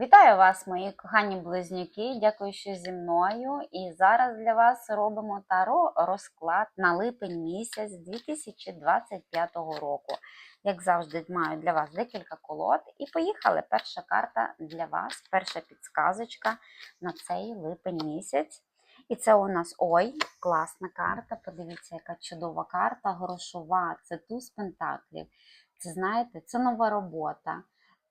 Вітаю вас, мої кохані близнюки. Дякую, що зі мною. І зараз для вас робимо таро розклад на липень місяць 2025 року. Як завжди, маю для вас декілька колод. І поїхали. Перша карта для вас, перша підсказочка на цей липень місяць. І це у нас ой, класна карта. Подивіться, яка чудова карта, грошова. Це туз пентаклів. Це знаєте, це нова робота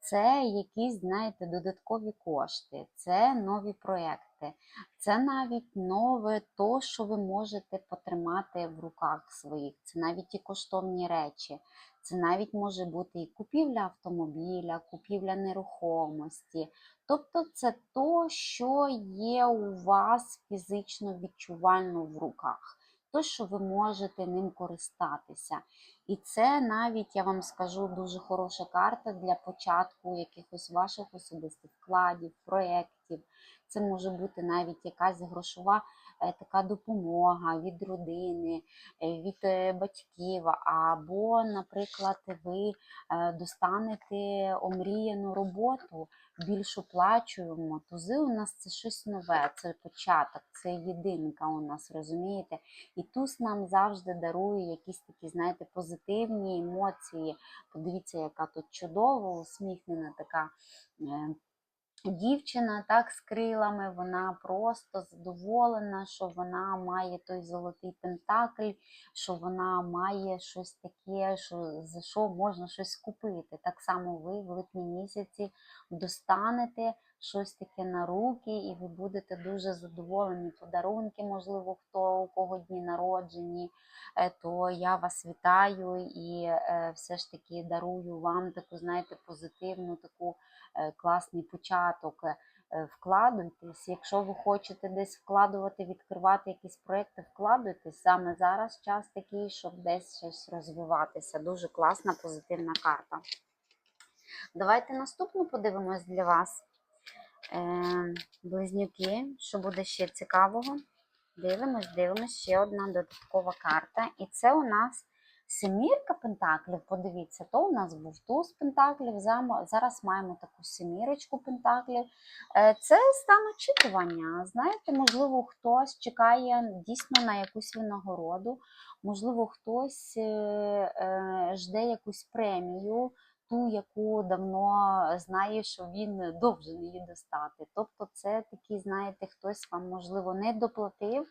це якісь, знаєте, додаткові кошти, це нові проекти, це навіть нове то, що ви можете потримати в руках своїх, це навіть і коштовні речі. Це навіть може бути і купівля автомобіля, купівля нерухомості. Тобто це то, що є у вас фізично відчувально в руках, то, що ви можете ним користатися. І це навіть, я вам скажу, дуже хороша карта для початку якихось ваших особистих вкладів, проєктів. Це може бути навіть якась грошова е, така допомога від родини, е, від е, батьків, або, наприклад, ви достанете омріяну роботу, більш оплачуємо. Тузи у нас це щось нове, це початок, це єдинка у нас, розумієте? І туз нам завжди дарує якісь такі, знаєте, позитивні емоції. Подивіться, яка тут чудова, усміхнена така. Дівчина так з крилами, вона просто задоволена, що вона має той золотий пентакль, що вона має щось таке, що за що можна щось купити. Так само ви в липні місяці достанете щось таке на руки, і ви будете дуже задоволені. Подарунки, можливо, хто у кого дні народжені, е, то я вас вітаю і е, все ж таки дарую вам таку, знаєте, позитивну таку е, класний початок. Вкладуйтесь, якщо ви хочете десь вкладувати, відкривати якісь проекти, вкладуйтесь. Саме зараз час такий, щоб десь щось розвиватися. Дуже класна, позитивна карта. Давайте наступну подивимось для вас. Е, близнюки, що буде ще цікавого. Дивимось, дивимось, ще одна додаткова карта. І це у нас семірка пентаклів. Подивіться, то у нас був туз пентаклів. Зараз маємо таку семірочку пентаклів. Е, Це стан очікування. Знаєте, можливо, хтось чекає дійсно на якусь винагороду, можливо, хтось е, жде якусь премію ту, яку давно знає, що він довжен її достати. Тобто, це такий, знаєте, хтось вам, можливо, не доплатив,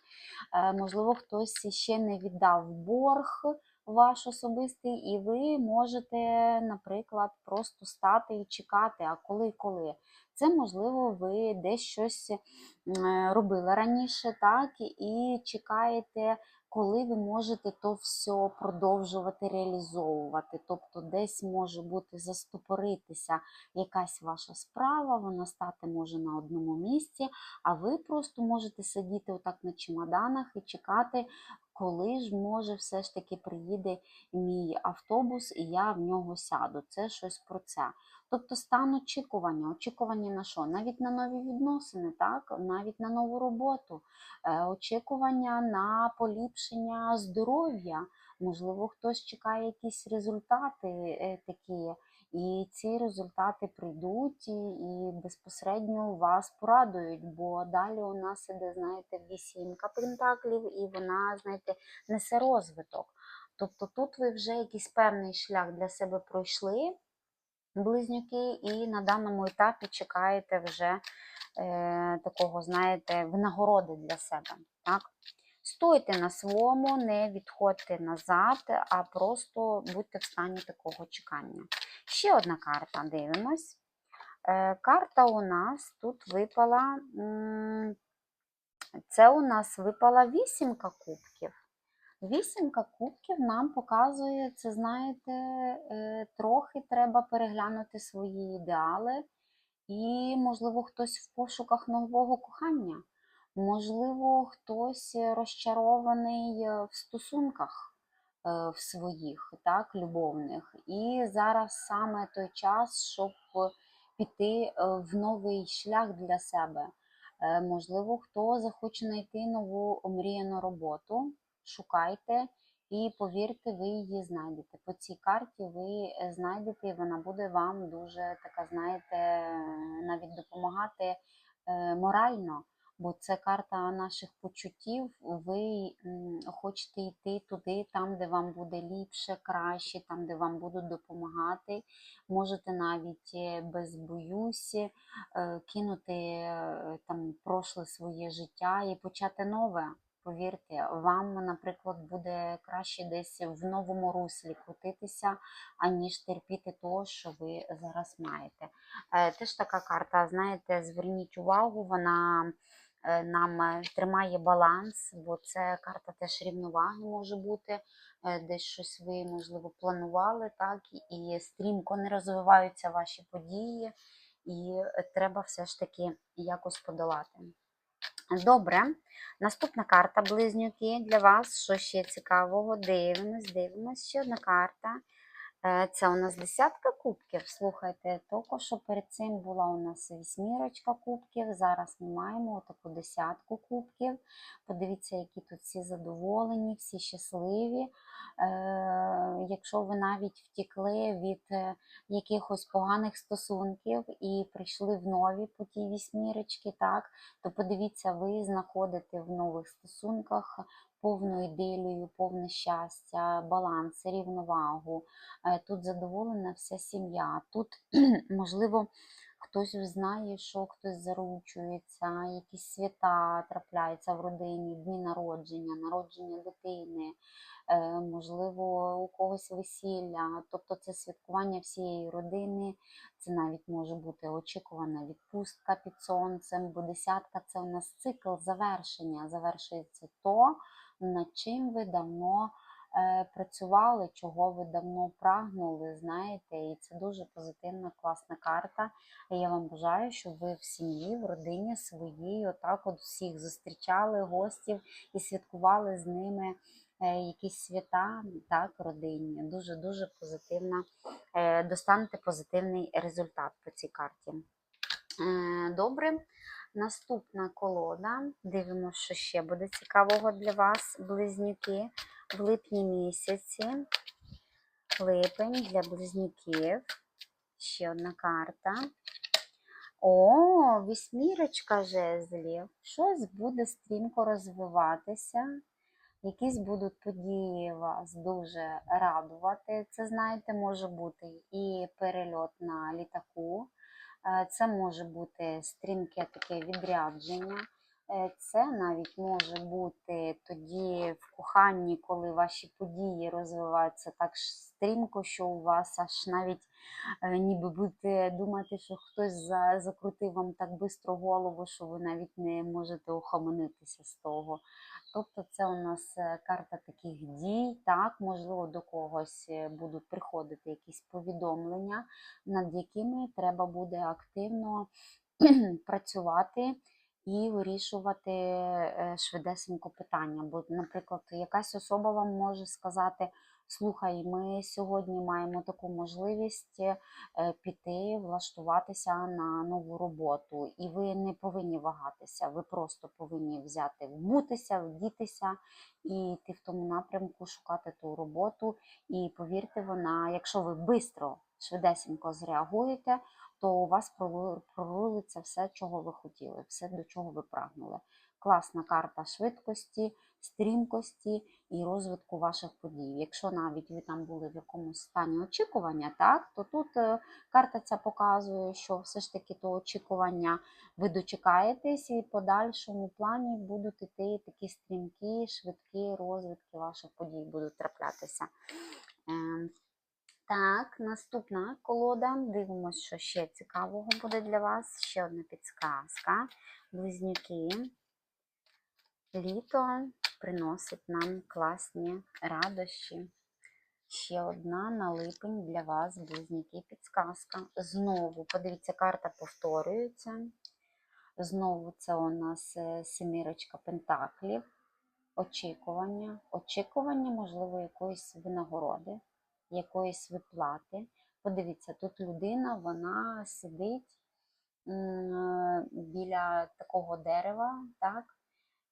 е, можливо, хтось ще не віддав борг ваш особистий, і ви можете, наприклад, просто стати і чекати, а коли коли. Це, можливо, ви десь щось е, робили раніше, так, і чекаєте коли ви можете то все продовжувати реалізовувати. Тобто десь може бути застопоритися якась ваша справа, вона стати може на одному місці, а ви просто можете сидіти отак на чемоданах і чекати, коли ж може все ж таки приїде мій автобус і я в нього сяду. Це щось про це. Тобто стан очікування, очікування на що? Навіть на нові відносини, так? навіть на нову роботу, е, очікування на поліпшення здоров'я. Можливо, хтось чекає якісь результати е, такі, і ці результати прийдуть і, безпосередньо вас порадують, бо далі у нас іде, знаєте, вісімка пентаклів, і вона, знаєте, несе розвиток. Тобто тут ви вже якийсь певний шлях для себе пройшли близнюки, і на даному етапі чекаєте вже е, такого, знаєте, винагороди для себе. Так? Стойте на своєму, не відходьте назад, а просто будьте в стані такого чекання. Ще одна карта, дивимось. Е, карта у нас тут випала, це у нас випала вісімка кубків. Вісімка кубків нам показує, це, знаєте, е, трохи треба переглянути свої ідеали, і, можливо, хтось в пошуках нового кохання, можливо, хтось розчарований е, в стосунках е, в своїх, так, любовних. І зараз саме той час, щоб піти е, в новий шлях для себе. Е, Можливо, хто захоче знайти нову омріяну роботу, шукайте І повірте, ви її знайдете. По цій карті ви е, знайдете, і вона буде вам дуже така, знаєте, е, навіть допомагати е, морально. Бо це карта наших почуттів. Ви хочете йти туди, там, де вам буде ліпше, краще, там, де вам будуть допомагати. Можете навіть е, без боюсі е, кинути е, там прошле своє життя і почати нове. Повірте, вам, наприклад, буде краще десь в новому руслі крутитися, аніж терпіти того, що ви зараз маєте. Теж така карта, знаєте, зверніть увагу, вона нам е, тримає баланс, бо це карта теж рівноваги може бути. Е, Десь щось ви, можливо, планували, так, і стрімко не розвиваються ваші події, і е, треба все ж таки якось подолати. Добре, наступна карта близнюки для вас. Що ще цікавого? Дивимось, дивимось. Ще одна карта. Е, Це у нас десятка кубків. Слухайте, тільки що перед цим була у нас вісьмірочка кубків. Зараз ми маємо таку десятку кубків. Подивіться, які тут всі задоволені, всі щасливі. Е, Якщо ви навіть втікли від е, якихось поганих стосунків і прийшли в нові по тій вісьмірочці, так, то подивіться, ви знаходите в нових стосунках повну ідилію, повне щастя, баланс, рівновагу. Е, Тут задоволена вся сім'я. Тут, можливо, хтось знає, що хтось заручується, якісь свята трапляються в родині, дні народження, народження дитини, е, можливо, у когось весілля. Тобто це святкування всієї родини, це навіть може бути очікувана відпустка під сонцем, бо десятка це у нас цикл завершення. Завершується то, над чим ви давно е, працювали, чого ви давно прагнули, знаєте, і це дуже позитивна, класна карта. Я вам бажаю, щоб ви в сім'ї, в родині своїй, отак от всіх зустрічали гостів і святкували з ними. е, Якісь свята, так, родинні, дуже дуже позитивна. е, Достанете позитивний результат по цій карті. Добре, наступна колода. Дивимося, що ще буде цікавого для вас, близнюки. В липні місяці. Липень для близнюків. Ще одна карта. О, вісьмірочка жезлів. Щось буде стрімко розвиватися. Якісь будуть події вас дуже радувати. Це, знаєте, може бути і перельот на літаку, це може бути стрімке таке відрядження. Е, Це навіть може бути тоді в коханні, коли ваші події розвиваються так стрімко, що у вас аж навіть е, ніби будете думати, що хтось за- закрутив вам так бистро голову, що ви навіть не можете охаменитися з того. Тобто це у нас е, карта таких дій, так, можливо, до когось е, будуть приходити якісь повідомлення, над якими треба буде активно працювати і вирішувати е, швидесенько питання. Бо, наприклад, якась особа вам може сказати: слухай, ми сьогодні маємо таку можливість е, піти, влаштуватися на нову роботу, і ви не повинні вагатися, ви просто повинні взяти, вбутися, вдітися і йти в тому напрямку, шукати ту роботу. І повірте, вона, якщо ви швидко, швидесенько зреагуєте, то у вас прору- прорулиться все, чого ви хотіли, все, до чого ви прагнули. Класна карта швидкості, стрімкості і розвитку ваших подій. Якщо навіть ви там були в якомусь стані очікування, так, то тут е, карта ця показує, що все ж таки то очікування ви дочекаєтесь, і в подальшому плані будуть іти такі стрімкі, швидкі розвитки ваших подій будуть траплятися. Так, наступна колода. Дивимося, що ще цікавого буде для вас. Ще одна підсказка. Близнюки. Літо приносить нам класні радощі. Ще одна на липень для вас, близнюки, підсказка. Знову, подивіться, карта повторюється. Знову це у нас е, семірочка пентаклів. Очікування. Очікування, можливо, якоїсь винагороди, якоїсь виплати. Подивіться, тут людина, вона сидить біля такого дерева, так?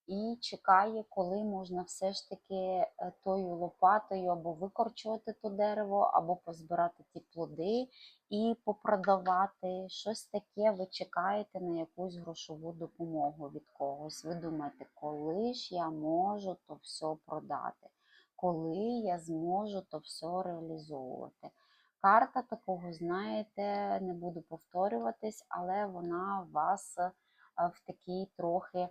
і чекає, коли можна все ж таки е, тою лопатою або викорчувати то дерево, або позбирати ті плоди і попродавати. Щось таке ви чекаєте на якусь грошову допомогу від когось. Ви думаєте, коли ж я можу то все продати, коли я зможу то все реалізовувати. Карта такого, знаєте, не буду повторюватись, але вона вас е, в такій трохи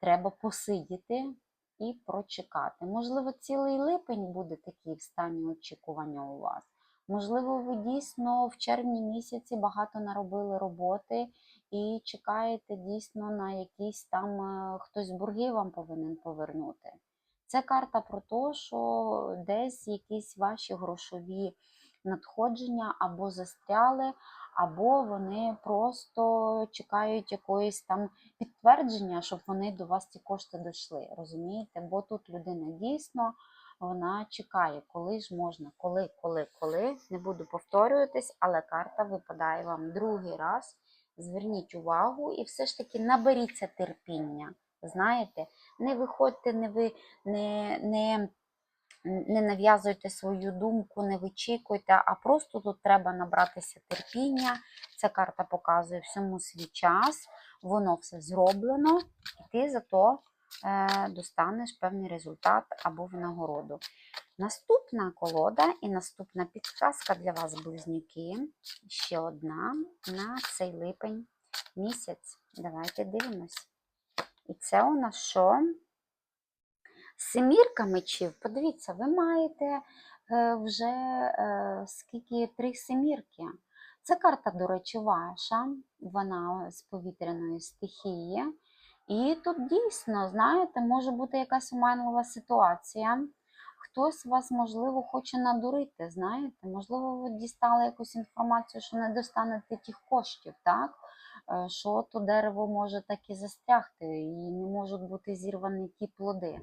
треба посидіти і прочекати. Можливо, цілий липень буде такий в стані очікування у вас. Можливо, ви дійсно в червні місяці багато наробили роботи і чекаєте дійсно на якісь там е, хтось борги вам повинен повернути. Це карта про те, що десь якісь ваші грошові надходження або застряли, або вони просто чекають якоїсь там підтвердження, щоб вони до вас ці кошти дійшли. Розумієте? Бо тут людина дійсно вона чекає, коли ж можна, коли, коли, коли. Не буду повторюватись, але карта випадає вам другий раз. Зверніть увагу і все ж таки наберіться терпіння. Знаєте, не виходьте, не ви не, не, не нав'язуйте свою думку, не вичікуйте, а просто тут треба набратися терпіння. Ця карта показує всьому свій час, воно все зроблено, і ти зато е, достанеш певний результат або винагороду. Наступна колода і наступна підказка для вас, близнюки. Ще одна на цей липень місяць. Давайте дивимось. І це у нас що? Семірка мечів. Подивіться, ви маєте е, вже е, скільки три семірки. Це карта, до речі, ваша, вона з повітряної стихії. І тут дійсно, знаєте, може бути якась оманлива ситуація. Хтось вас, можливо, хоче надурити, знаєте, можливо, ви дістали якусь інформацію, що не достанете тих коштів, так? Е, Що то дерево може так і застрягти, і не можуть бути зірвані ті плоди.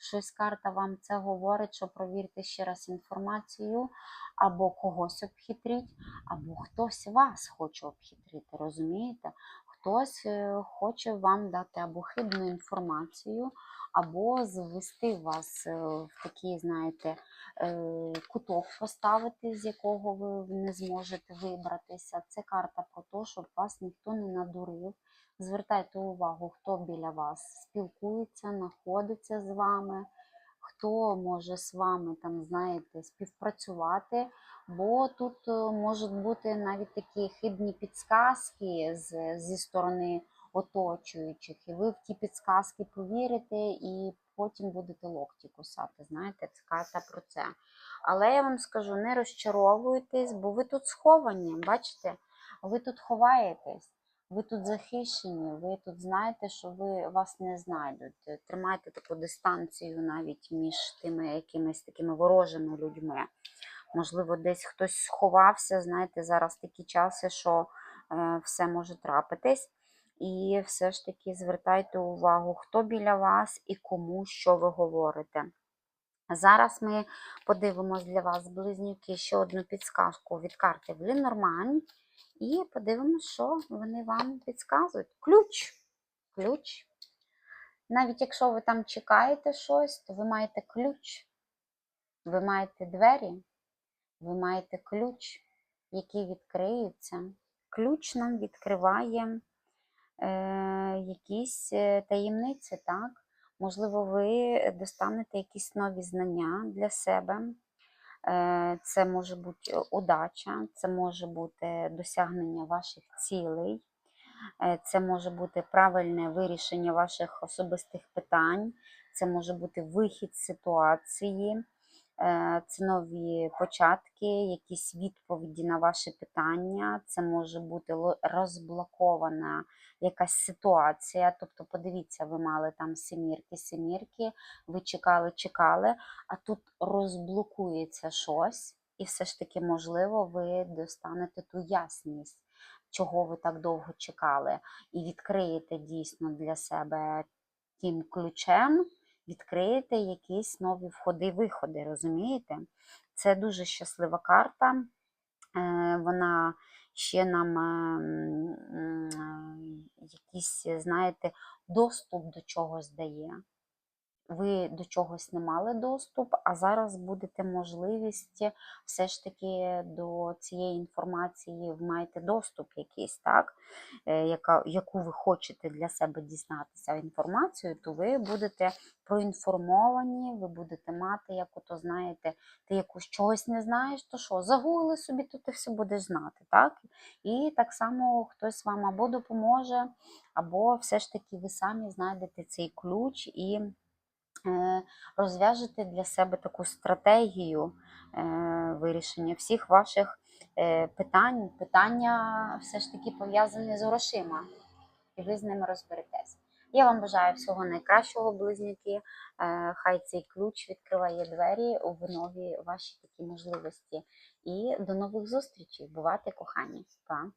Щось карта вам це говорить, що провірте ще раз інформацію, або когось обхитріть, або хтось вас хоче обхитрити, розумієте? Хтось е, хоче вам дати або хибну інформацію, або звести вас е, в такий, знаєте, е, куток поставити, з якого ви не зможете вибратися. Це карта про те, щоб вас ніхто не надурив. Звертайте увагу, хто біля вас спілкується, знаходиться з вами, хто може з вами там, знаєте, співпрацювати, бо тут е, можуть бути навіть такі хибні підсказки з, зі сторони оточуючих, і ви в ті підсказки повірите і потім будете локті кусати. Знаєте, це карта про це. Але я вам скажу, не розчаровуйтесь, бо ви тут сховані, бачите? Ви тут ховаєтесь. Ви тут захищені, ви тут знаєте, що ви вас не знайдуть. Тримайте таку дистанцію навіть між тими якимись такими ворожими людьми. Можливо, десь хтось сховався, знаєте, зараз такі часи, що е, все може трапитись. І все ж таки звертайте увагу, хто біля вас і кому що ви говорите. Зараз ми подивимось для вас, близнюки, ще одну підсказку від карти Ленормань. І подивимося, що вони вам підказують. Ключ. Ключ. Навіть якщо ви там чекаєте щось, то ви маєте ключ. Ви маєте двері, ви маєте ключ, який відкриється. Ключ нам відкриває е, якісь е, таємниці, так? Можливо, ви достанете якісь нові знання для себе. Е, Це може бути удача, це може бути досягнення ваших цілей, е, це може бути правильне вирішення ваших особистих питань, це може бути вихід з ситуації, е, це нові початки, якісь відповіді на ваші питання, це може бути розблокована якась ситуація. Тобто, подивіться, ви мали там семірки, семірки, ви чекали, чекали, а тут розблокується щось, і все ж таки, можливо, ви достанете ту ясність, чого ви так довго чекали, і відкриєте дійсно для себе тим ключем, відкриєте якісь нові входи-виходи, розумієте? Це дуже щаслива карта. Е, Вона ще нам е, якісь якийсь, знаєте, доступ до чогось дає. Ви до чогось не мали доступ, а зараз будете можливість все ж таки до цієї інформації маєте доступ якийсь, так? Е, яка, яку ви хочете для себе дізнатися інформацію, то ви будете проінформовані, ви будете мати, як ото знаєте, ти якусь чогось не знаєш, то що, загугли собі, то ти все будеш знати. так? І так само хтось вам або допоможе, або все ж таки ви самі знайдете цей ключ і розв'яжете для себе таку стратегію е, вирішення всіх ваших е, питань. Питання все ж таки пов'язані з грошима, і ви з ними розберетесь. Я вам бажаю всього найкращого, близнюки. Е, Хай цей ключ відкриває двері у нові ваші такі можливості. І до нових зустрічей. Бувайте, кохані. Па!